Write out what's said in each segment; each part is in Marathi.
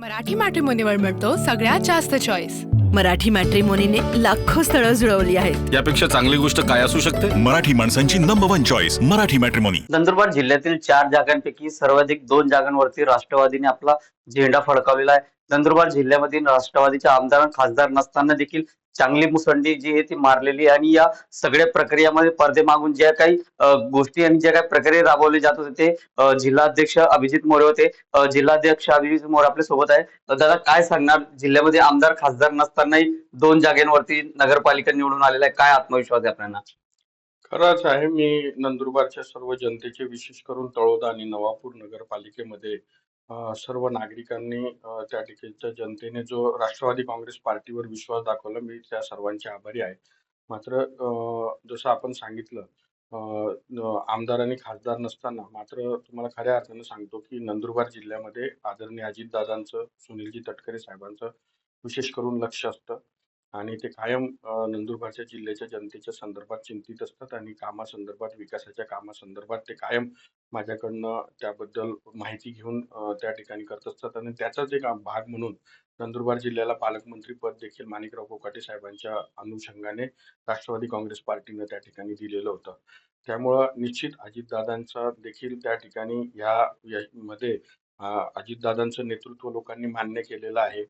मराठी मॅट्रिमोनीवर मिळतो सगळ्यात जास्त चॉईस मराठी मॅट्रिमोनीने लाखो स्थळं जुळवली आहेत. यापेक्षा चांगली गोष्ट काय असू शकते? मराठी माणसांची number one choice Marathi matrimony Nandurbar जिल्ह्यातील चार जागांपैकी सर्वाधिक दोन जागांवरती राष्ट्रवादीने आपला झेंडा फडकावलेला आहे. नंदुरबार जिल्ह्यामधील राष्ट्रवादीच्या आमदार खासदार नसताना देखील चांगली मुसंडी जी आहे ती मारलेली आहे. आणि या सगळ्या प्रक्रियामध्ये पडदे मागून ज्या काही गोष्टी आणि ज्या काही प्रक्रिया राबवली जात होते ते जिल्हाध्यक्ष अभिजित मोरे होते. जिल्हाध्यक्ष अभिजित मोरे आपल्यासोबत आहे. दादा काय सांगणार? जिल्ह्यामध्ये आमदार खासदार नसतानाही दोन जागांवरती नगरपालिका निवडून आलेला आहे. काय आत्मविश्वास आहे आपल्याला? खरंच आहे. मी नंदुरबारच्या सर्व जनतेचे विशेष करून तळोदा आणि नवापूर नगरपालिकेमध्ये सर्व नागरिकांनी त्या ठिकाणच्या जनतेने जो राष्ट्रवादी काँग्रेस पार्टीवर विश्वास दाखवला मी त्या सर्वांचे आभारी आहे. मात्र जसं आपण सांगितलं आमदार आणि खासदार नसताना मात्र तुम्हाला खऱ्या अर्थानं सांगतो की नंदुरबार जिल्ह्यामध्ये आदरणीय अजितदादांचं सुनीलजी तटकरे साहेबांचं विशेष करून लक्ष असतं. आणि ते कायम नंदुरबारच्या जिल्ह्याच्या जनतेच्या संदर्भात चिंतित असतात आणि कामासंदर्भात विकासाच्या कामासंदर्भात ते कायम माझ्याकडनं त्याबद्दल माहिती घेऊन त्या ठिकाणी करत असतात. आणि त्याचाच एक भाग म्हणून नंदुरबार जिल्ह्याला पालकमंत्री पद देखील माणिकराव कोकाटे साहेबांच्या अनुषंगाने राष्ट्रवादी काँग्रेस पार्टीनं त्या ठिकाणी दिलेलं होतं. त्यामुळं निश्चित अजितदादांचा देखील त्या ठिकाणी ह्या मध्ये अजितदादांचं नेतृत्व लोकांनी मान्य केलेलं आहे.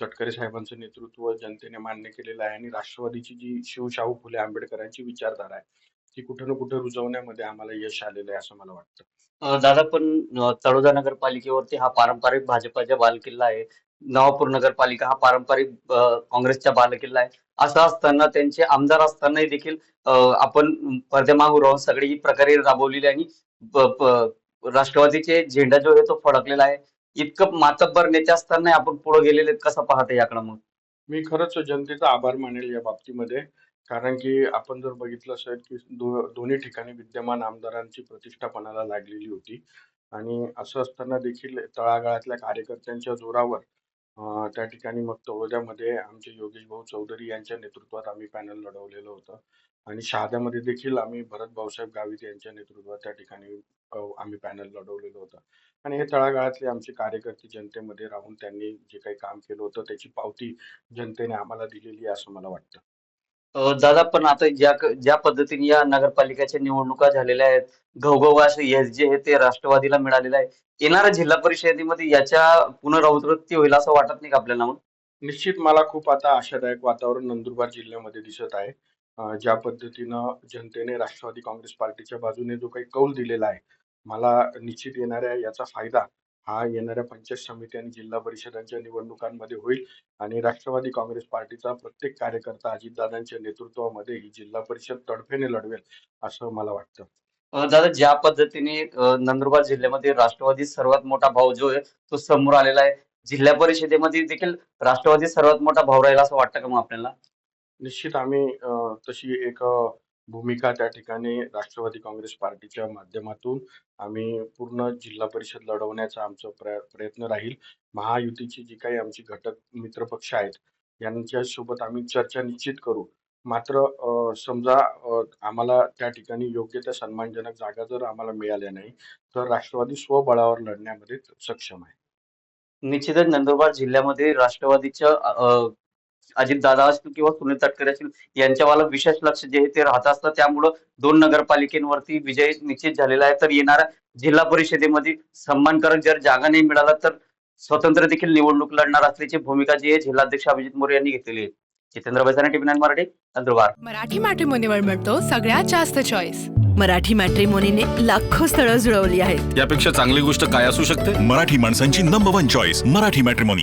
तटकरे साहेबांचं नेतृत्व जनतेने मान्य केलेलं आहे आणि राष्ट्रवादीची जी शिवशाहू फुले आंबेडकरांची विचारधारा आहे ती कुठं ना कुठं रुजवण्यामध्ये आम्हाला यश आलेलं आहे असं मला वाटतं. दादा पण तळोदा नगरपालिकेवरती हा पारंपरिक भाजपाचा बालकिल्ला आहे. नवापूर नगरपालिका हा पारंपरिक काँग्रेसचा बालकिल्ला आहे. असं असताना त्यांचे आमदार असतानाही देखील आपण पडद्यामागू राहून सगळी ही प्रकारे राबवलेली आणि राष्ट्रवादीचे झेंडा जो आहे तो फडकलेला आहे. इतकं मातब्बर नेते असताना आपण पुढे गेलेले कसं पाहते याकडे मग? मी खरंच जनतेचा आभार मानेल या बाबतीमध्ये. कारण की आपण जर बघितलं असेल की दो, दोन्ही ठिकाणी विद्यमान आमदारांची प्रतिष्ठा पणाला लागलेली होती. आणि असं असताना देखील तळागाळातल्या कार्यकर्त्यांच्या जोरावर त्या ठिकाणी मग तळोद्यामध्ये आमचे योगेश भाऊ चौधरी यांच्या नेतृत्वात आम्ही पॅनल लढवलेलं होतं. आणि शहाद्यामध्ये देखील आम्ही भरत भाऊसाहेब गावित यांच्या नेतृत्वात त्या ठिकाणी आम्ही पॅनल लढवलेलं होतं. आणि हे तळागाळातले आमचे कार्यकर्ते जनतेमध्ये राहून त्यांनी जे काही काम केलं होतं त्याची पावती जनतेने आम्हाला दिलेली आहे असं मला वाटतं. दादा पण आता ज्या ज्या पद्धतीने या नगरपालिकेच्या निवडणुका झालेल्या आहेत घवघव असं यश जे आहे ते राष्ट्रवादीला मिळालेलं आहे येणाऱ्या जिल्हा परिषदेमध्ये याच्या पुनरावृत्ती होईल असं वाटत नाही का आपल्याला निश्चित मला खूप आता आशादायक वातावरण नंदुरबार जिल्ह्यामध्ये दिसत आहे. ज्या पद्धतीनं जनतेने राष्ट्रवादी काँग्रेस पार्टीच्या बाजूने जो काही कौल दिलेला आहे मला निश्चित येणाऱ्या याचा फायदा हा येणाऱ्या पंचायत समिती आणि जिल्हा परिषदांच्या निवडणुकांमध्ये होईल. आणि राष्ट्रवादी काँग्रेस पार्टीचा प्रत्येक कार्यकर्ता अजितदादांच्या नेतृत्वामध्ये ही जिल्हा परिषद तडफेने लढवेल असं मला वाटतं. दादा ज्या पद्धतीने नंदुरबार जिल्ह्यामध्ये राष्ट्रवादी सर्वात मोठा भाव जो आहे तो समोर आलेला आहे. जिल्हा परिषदेमध्ये देखील राष्ट्रवादी सर्वात मोठा भाव राहील असं वाटतं का मग आपल्याला? निश्चित आम्ही तशी एक भूमिका त्या ठिकाणी राष्ट्रवादी काँग्रेस पार्टीच्या माध्यमातून आम्ही पूर्ण जिल्हा परिषद लढवण्याचा आमचा प्रय प्रयत्न राहील. महायुतीची जी काही आमची घटक मित्रपक्ष आहेत यांच्यासोबत आम्ही चर्चा निश्चित करू. मात्र समजा आम्हाला त्या ठिकाणी योग्य त्या सन्मानजनक जागा जर आम्हाला मिळाल्या नाही तर राष्ट्रवादी स्वबळावर लढण्यामध्ये सक्षम आहे. निश्चितच नंदुरबार जिल्ह्यामध्ये राष्ट्रवादीच्या अजितदादा असतील किंवा सुनील तटकरे असतील यांच्यावाला विशेष लक्ष जे आहे ते राहत असतं. त्यामुळं दोन नगरपालिकेवरती विजय निश्चित झालेला आहे. तर येणाऱ्या जिल्हा परिषदेमध्ये सन्मानकारक जर जागा नाही मिळाला तर स्वतंत्र देखील निवडणूक लढणार असल्याची भूमिका जी आहे जिल्हाध्यक्ष अभिजित मोरे यांनी घेतलेली आहे. Jitendra Baisane TV nine Marathi Nandurbar. Marathi मॅट्रिमोनीवर मिळतो सगळ्यात जास्त चॉईस मराठी मॅट्रिमोनीने लाखो स्थळं जुळवली आहेत. यापेक्षा चांगली गोष्ट काय असू शकते? मराठी माणसांची number one choice Marathi matrimony